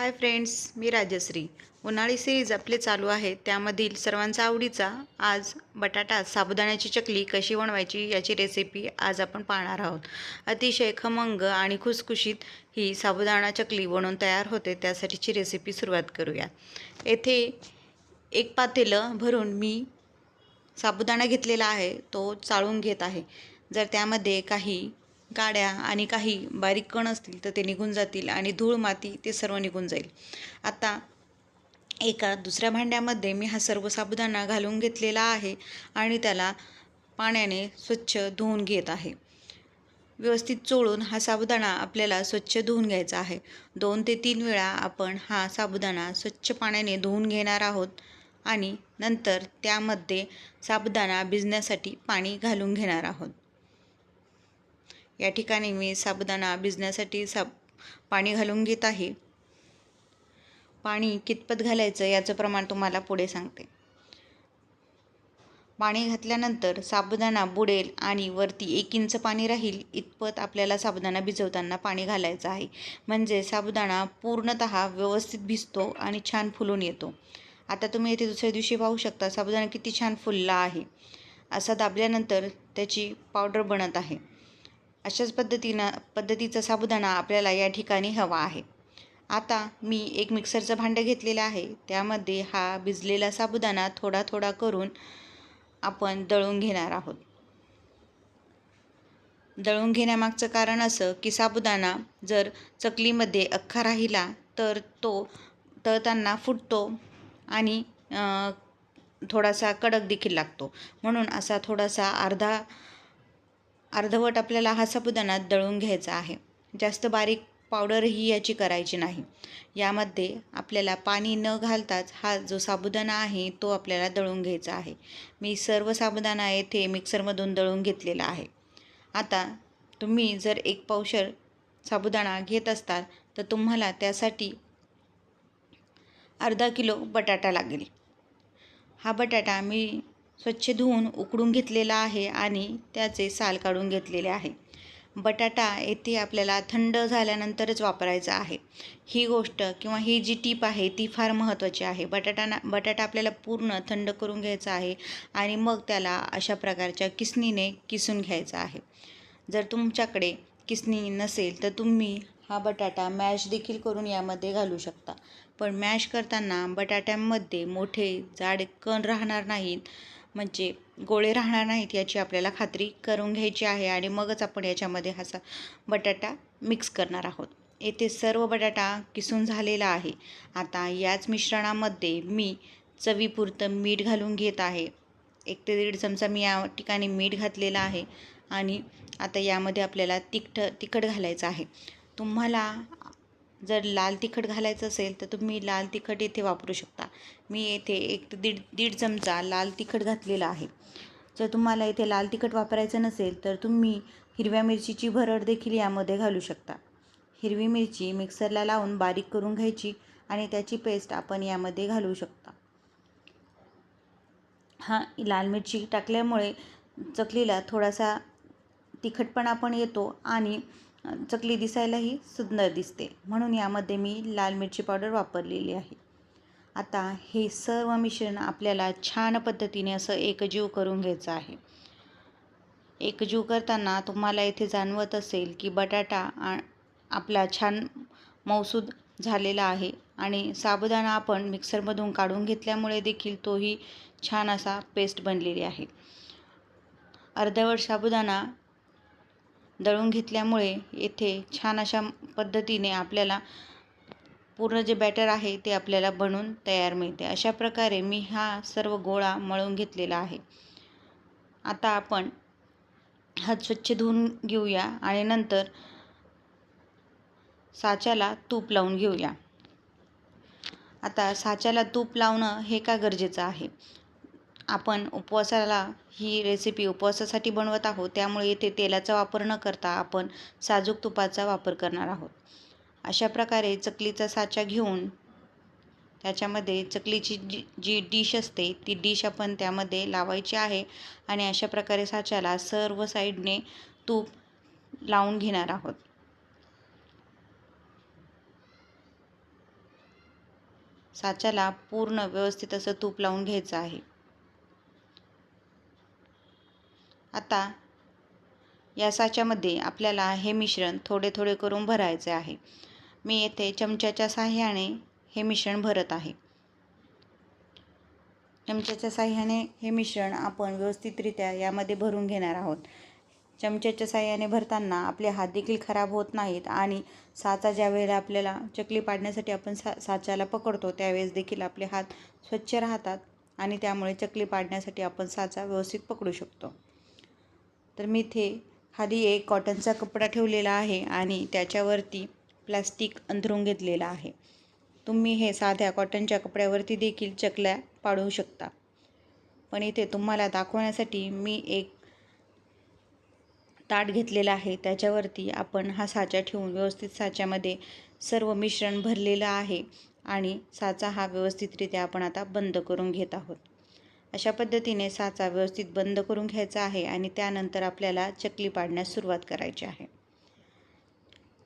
Hi friends मी राजश्री. उन्हाळी series आपले चालू आहे त्यामधील सर्वांचा आवडीचा आज बटाटा साबुदाण्याची चकली कशी बनवायची याची रेसिपी आज आपण पाहणार आहोत. अतिशय खमंग आणि खुसखुशीत ही साबुदाणा चकली बनवून तयार होते त्यासाठीची रेसिपी सुरुवात करूया. येथे एक पातेलं भरून मी साबुदाणा घेतलेला आहे तो चाळून घेत आहे. जर त्यामध्ये काही गाड्या आणि काही बारीक कण असतील तर ते निघून जातील आणि धूळ माती ते सर्व निघून जाईल. आता एका दुसऱ्या भांड्यामध्ये मी हा सर्व साबुदाणा घालून घेतलेला आहे आणि त्याला पाण्याने स्वच्छ धुवून घेत आहे. व्यवस्थित चोळून हा साबुदाणा आपल्याला स्वच्छ धुवून घ्यायचा आहे. दोन ते तीन वेळा आपण हा साबुदाणा स्वच्छ पाण्याने धुवून घेणार आहोत आणि नंतर त्यामध्ये साबुदाणा भिजण्यासाठी पाणी घालून घेणार आहोत. या ठिकाणी मी साबुदाणा भिजण्यासाठी साब पाणी घालून घेत आहे. पाणी कितपत घालायचं याचं प्रमाण तुम्हाला पुढे सांगते. पाणी घातल्यानंतर साबुदाणा बुडेल आणि वरती एक इंच पाणी राहील इतपत आपल्याला साबुदाणा भिजवताना पाणी घालायचं आहे. म्हणजे साबुदाणा पूर्णत व्यवस्थित भिजतो आणि छान फुलून येतो. आता तुम्ही येथे दुसऱ्या दिवशी पाहू शकता साबुदाणा किती छान फुलला आहे. असा दाबल्यानंतर त्याची पावडर बनत आहे. अशाच पद्धतीनं पद्धतीचा साबुदाणा आपल्याला या ठिकाणी हवा आहे. आता मी एक मिक्सरचं भांडं घेतलेलं आहे. त्यामध्ये हा भिजलेला साबुदाणा थोडा थोडा करून आपण दळून घेणार आहोत. दळून घेण्यामागचं कारण असं की साबुदाणा जर चकलीमध्ये अख्खा राहिला तर तो तळताना फुटतो आणि थोडासा कडक देखील लागतो. म्हणून असा थोडासा अर्धा अर्धवट आपल्याला हा साबुदाणा दळून घ्यायचा आहे. जास्त बारीक पावडरही याची करायची नाही. यामध्ये आपल्याला पाणी न घालताच हा जो साबुदाणा आहे तो आपल्याला दळून घ्यायचा आहे. मी सर्व साबुदाणा येथे मिक्सरमधून दळून घेतलेला आहे. आता तुम्ही जर एक पावशर साबुदाणा घेत असताल तर तुम्हाला त्यासाठी अर्धा किलो बटाटा लागेल. हा बटाटा मी स्वच्छ धुवून उकडून घेतलेला आहे आणि त्याचे साल काढून घेतलेले आहे. बटाटा येथे आपल्याला थंड झाल्यानंतरच वापरायचा आहे. ही गोष्ट किंवा ही जी टीप आहे ती फार महत्त्वाची आहे. बटाटा बटाटा आपल्याला पूर्ण थंड करून घ्यायचा आहे आणि मग त्याला अशा प्रकारच्या किसनीने किसून घ्यायचा आहे. जर तुमच्याकडे किसनी नसेल तर तुम्ही हा बटाटा मॅश देखील करून यामध्ये घालू शकता. पण मॅश करताना बटाट्यांमध्ये मोठे जाड कण राहणार नाहीत. म्हणजे गोळे राहणार नाहीत याची आपल्याला खात्री करून घ्यायची आहे आणि मगच आपण याच्यामध्ये हा बटाटा मिक्स करणार आहोत. येथे सर्व बटाटा किसून झालेला आहे. आता याच मिश्रणामध्ये मी चवीपुरतं मीठ घालून घेत आहे. एक ते दीड चमचा मी या ठिकाणी मीठ घातलेलं आहे आणि आता यामध्ये आपल्याला तिखट तिखट घालायचं आहे. तुम्हाला जर लाल तिखट घालायचं असेल तर तुम्ही लाल तिखट येथे वापरू शकता. मी येथे एक ते दीड दीड चमचा लाल तिखट घातलेला आहे. जर तुम्हाला इथे लाल तिखट वापरायचं नसेल तर तुम्ही हिरव्या मिरचीची भरड देखील यामध्ये घालू शकता. हिरवी मिरची मिक्सरला लावून बारीक करून घ्यायची आणि त्याची पेस्ट आपण यामध्ये घालू शकता. हां लाल मिरची टाकल्यामुळे चकलीला थोडासा तिखटपणा पण येतो आणि चकली दिसायलाही सुंदर दिसते. म्हणून यामध्ये मी लाल मिरची पावडर वापरलेली आहे. आता हे सर्व मिश्रण आपल्याला छान पद्धतीने असं एकजीव करून घ्यायचं आहे. एकजीव करताना तुम्हाला इथे जाणवत असेल की बटाटा आपला छान मौसूद झालेला आहे आणि साबुदाणा आपण मिक्सरमधून काढून घेतल्यामुळे देखील तोही छान असा पेस्ट बनलेली आहे. अर्धवट साबुदाणा दळून घेतल्यामुळे येथे छान अशा पद्धतीने आपल्याला पूर्ण जे बॅटर आहे ते आपल्याला बनून तयार मिळते. अशा प्रकारे मी हा सर्व गोळा मळून घेतलेला आहे. आता आपण हात स्वच्छ धुवून घेऊया आणि नंतर साच्याला तूप लावून घेऊया. आता साच्याला तूप लावणं हे का गरजेचं आहे? आपण उपवासाला ही रेसिपी उपवासासाठी बनवत आहोत त्यामुळे येथे तेलाचा वापर न करता आपण साजूक तुपाचा वापर करणार आहोत. अशा प्रकारे चकलीचा साचा घेऊन त्याच्यामध्ये चकलीची जी जी डिश असते ती डिश आपण त्यामध्ये लावायची आहे आणि अशा प्रकारे साच्याला सर्व साईडने तूप लावून घेणार आहोत. साच्याला पूर्ण व्यवस्थित असं तूप लावून घ्यायचं आहे. आता या साच्यामध्ये आपल्याला हे मिश्रण थोडे थोडे करून भरायचे आहे. मी येथे चमच्याच्या साह्याने हे मिश्रण भरत आहे. चमच्याच्या साह्याने हे मिश्रण आपण व्यवस्थितरित्या यामध्ये भरून घेणार आहोत. चमच्याच्या साह्याने भरताना आपले हात देखील खराब होत नाहीत आणि साचा ज्या वेळेला आपल्याला चकली पाडण्यासाठी आपण सा साच्याला पकडतो त्यावेळेस देखील आपले हात स्वच्छ राहतात आणि त्यामुळे चकली पाडण्यासाठी आपण साचा व्यवस्थित पकडू शकतो. तर मी इथे खाली एक कॉटनचा कपडा ठेवलेला आहे आणि त्याच्यावरती प्लास्टिक अंथरून घेतलेला आहे. तुम्ही हे साध्या कॉटनच्या कपड्यावरती देखील चकल्या पाडू शकता. पण इथे तुम्हाला दाखवण्यासाठी मी एक ताट घेतलेला आहे. त्याच्यावरती आपण हा साचा ठेवून व्यवस्थित साच्यामध्ये सर्व मिश्रण भरलेलं आहे आणि साचा हा व्यवस्थितरित्या आपण आता बंद करून घेत आहोत. अशा पद्धतीने साचा व्यवस्थित बंद करून घ्यायचा आहे आणि त्यानंतर आपल्याला चकली पाडण्यास सुरुवात करायची आहे.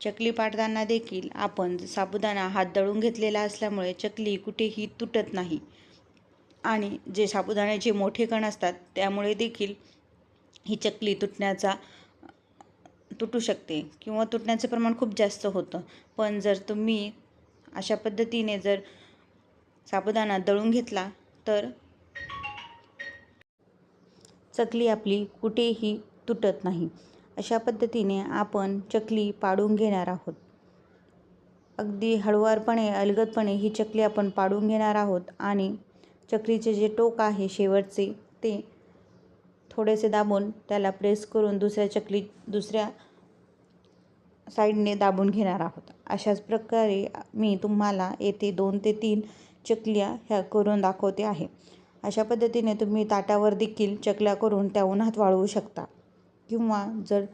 चकली पाडताना देखील आपण साबुदाणा हात दळून घेतलेला असल्यामुळे चकली कुठेही तुटत नाही. आणि जे साबुदाण्याचे मोठे कण असतात त्यामुळे देखील ही चकली तुटण्याचा तुटू शकते किंवा तुटण्याचं प्रमाण खूप जास्त होतं. पण जर तुम्ही अशा पद्धतीने जर साबुदाणा दळून घेतला तर चकली आपली कुठेही तुटत नाही. अशा पद्धतीने आपण चकली पाडून घेणार आहोत. अगदी हळुवारपणे अलगदपणे ही चकली आपण पाडून घेणार आहोत आणि चकलीचे जे टोक आहे शेवटचे ते थोडेसे दाबून त्याला प्रेस करून दुसऱ्या चकली दुसऱ्या साईडने दाबून घेणार आहोत. अशाच प्रकारे मी तुम्हाला येथे दोन ते तीन चकल्या ह्या करून दाखवते आहे. अशा पद्धतीने तुम्ही ताटावर देखील चकल्या करून त्या उन्हात वाळवू शकता. किंवा जर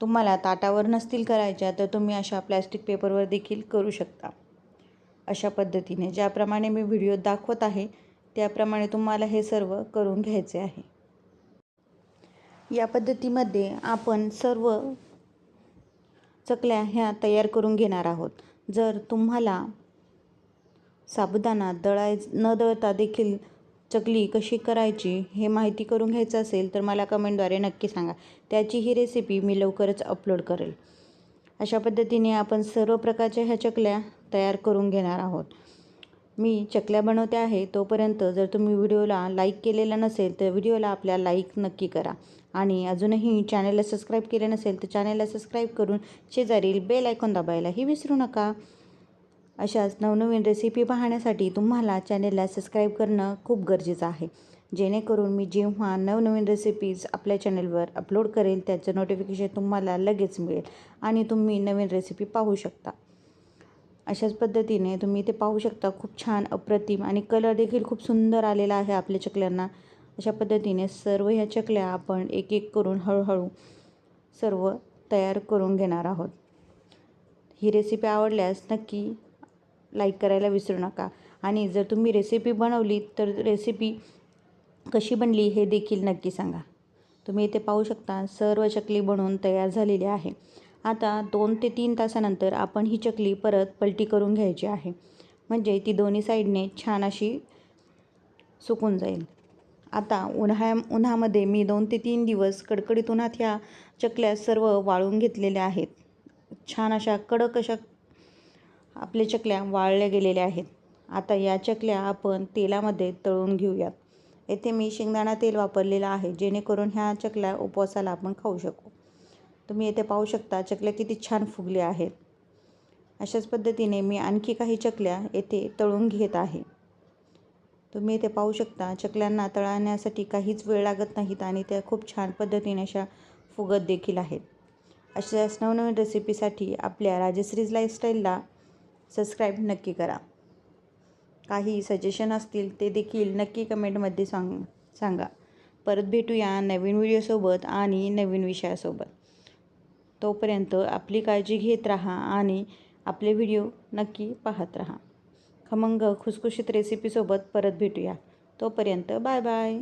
तुम्हाला ताटावर नसतील करायच्या तर तुम्ही अशा प्लॅस्टिक पेपरवर देखील करू शकता. अशा पद्धतीने ज्याप्रमाणे मी व्हिडिओ दाखवत आहे त्याप्रमाणे तुम्हाला हे सर्व करून घ्यायचे आहे. या पद्धतीमध्ये आपण सर्व चकल्या ह्या तयार करून घेणार आहोत. जर तुम्हाला साबुदाणा दळाय न दळता देखील चकली कशी करायची हे माहिती करून घ्यायचं असेल तर मला कमेंटद्वारे नक्की सांगा. त्याची ही रेसिपी मी लवकरच अपलोड करेल. अशा पद्धतीने आपण सर्व प्रकारच्या ह्या चकल्या तयार करून घेणार आहोत. मी चकल्या बनवते आहे तोपर्यंत जर तुम्ही व्हिडिओला लाईक केलेला नसेल तर व्हिडिओला आपल्या लाईक नक्की करा. आणि अजूनही चॅनलला सबस्क्राईब केले नसेल तर चॅनलला सबस्क्राईब करून शेजारील बेल आयकॉन दाबायलाही विसरू नका. अशाच नवनवीन रेसिपी पाहण्यासाठी तुम्हाला चॅनेलला सबस्क्राईब करणं खूप गरजेचं आहे. जेणेकरून मी जेव्हा नवनवीन रेसिपीज आपल्या चॅनेलवर अपलोड करेल त्याचं नोटिफिकेशन तुम्हाला लगेच मिळेल आणि तुम्ही नवीन रेसिपी पाहू शकता. अशाच पद्धतीने तुम्ही ते पाहू शकता खूप छान अप्रतिम आणि कलर देखील खूप सुंदर आलेला आहे आपल्या चकल्यांना. अशा पद्धतीने सर्व ह्या चकल्या आपण एक एक करून हळूहळू सर्व तयार करून घेणार आहोत. ही रेसिपी आवडल्यास नक्की लाईक करायला विसरू नका. आणि जर तुम्ही रेसिपी बनवली तर रेसिपी कशी बनली हे देखील नक्की सांगा. तुम्ही इथे पाहू शकता सर्व चकली बनवून तयार झालेली आहे. आता दोन ते तीन तासानंतर आपण ही चकली परत पलटी करून घ्यायची आहे. म्हणजे ती दोन्ही साईडने छान अशी सुकून जाईल. आता उन्हाळ्या उन्हामध्ये मी दोन ते तीन दिवस कडकडीत उन्हात ह्या चकल्या सर्व वाळून घेतलेल्या आहेत. छान अशा कडक अशा आपल्या चकल्या वाळल्या गेलेल्या आहेत. आता या चकल्या आपण तेलामध्ये तळून घेऊयात. येथे मी शेंगदाणा तेल वापरलेलं आहे जेणेकरून ह्या चकल्या उपवासाला आपण खाऊ शकू. तुम्ही येथे पाहू शकता चकल्या किती छान फुगल्या आहेत. अशाच पद्धतीने मी आणखी काही चकल्या येथे तळून घेत आहे. तुम्ही येथे पाहू शकता चकल्यांना तळण्यासाठी काहीच वेळ लागत नाहीत आणि त्या खूप छान पद्धतीने अशा फुगत देखील आहेत. अशाच नवनवीन रेसिपीसाठी आपल्या राजश्रीज लाईफस्टाईलला सबस्क्राईब नक्की करा. काही सजेशन असतील ते देखील नक्की कमेंटमध्ये सांग सांगा. परत भेटूया नवीन व्हिडिओसोबत आणि नवीन विषयासोबत. तोपर्यंत आपली काळजी घेत राहा आणि आपले व्हिडिओ नक्की पाहत राहा. खमंग खुसखुशीत रेसिपीसोबत परत भेटूया. तोपर्यंत बाय बाय